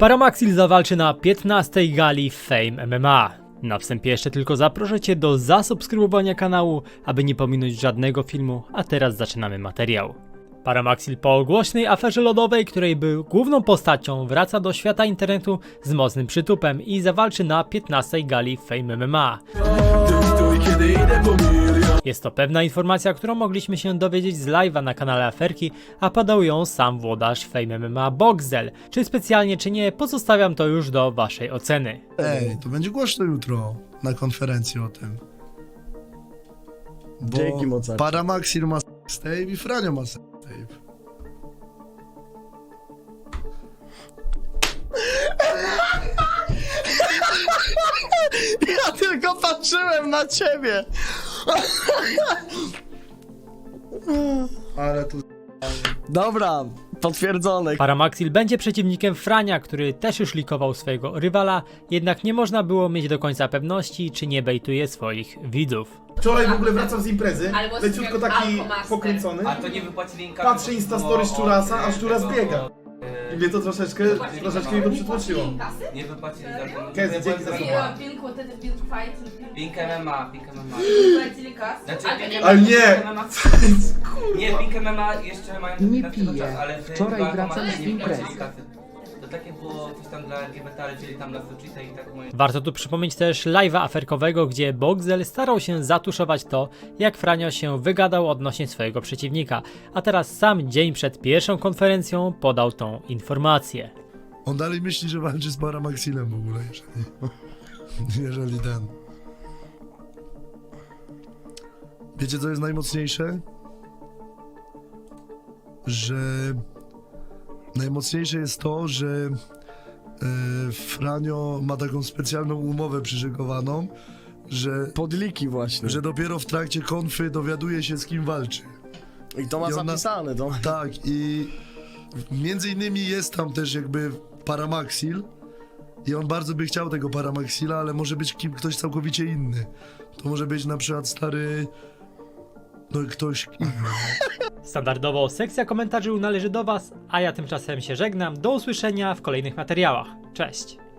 Paramaxil zawalczy na 15 gali Fame MMA. Na wstępie jeszcze tylko zaproszę Cię do zasubskrybowania kanału, aby nie pominąć żadnego filmu, a teraz zaczynamy materiał. Paramaxil po głośnej aferze lodowej, której był główną postacią, wraca do świata internetu z mocnym przytupem i zawalczy na 15 gali Fame MMA. Jest to pewna informacja, którą mogliśmy się dowiedzieć z live'a na kanale Aferki, a podał ją sam włodarz Fame MMA Boxel. Czy specjalnie, czy nie, pozostawiam to już do waszej oceny. Ej, to będzie głośno jutro na konferencji o tym. Bo Dzięki, Mozart. Paramaxil ma Stave i Franio ma Stave. Ja tylko patrzyłem na ciebie! Ale tu Dobra, potwierdzone. Paramaxil będzie przeciwnikiem Frania, który też już likował swojego rywala, jednak nie można było mieć do końca pewności, czy nie bejtuje swoich widzów. Wczoraj w ogóle wracam z imprezy, Albo leciutko taki Alkomaster. pokręcony. A to nie wypłacili im Patrzę Insta Story Szczurasa, a Szczuras biega. I mnie to troszeczkę, troszeczkę mnie to przytłoczyło. Nie wypłacili za to. Kez, dzięki za słowa. Pink, вот этот Pink Fight. Pink MMA, Pink MMA. Платили кассу. Znaczy, А Pink ты- Ale nie! Pink MMA Nie, Pink MMA jeszcze mają Nie na tego piję. czas, ale w Wczoraj Bankomacie wracam z nie wypłacili imprezy. takie było coś tam dla LGBT, czyli tam dla Suchita i tak moje... Warto tu przypomnieć też live'a aferkowego, gdzie Boxel starał się zatuszować to, jak Franio się wygadał odnośnie swojego przeciwnika, a teraz sam dzień przed pierwszą konferencją podał tą informację. on dalej myśli, że walczy z Paramaxilem w ogóle, jeżeli, jeżeli ten. Wiecie, co jest najmocniejsze? Że najmocniejsze jest to, że e, Franio ma taką specjalną umowę przyszykowaną, że, Podliki właśnie. że dopiero w trakcie konfy dowiaduje się, z kim walczy. I to ma i ona- zapisane, to... Tak, i między innymi jest tam też jakby Paramaxil i on bardzo by chciał tego Paramaxila, ale może być kim, ktoś całkowicie inny. To może być na przykład stary... No ktoś inny. Standardowo sekcja komentarzy należy do Was, a ja tymczasem się żegnam. Do usłyszenia w kolejnych materiałach. Cześć!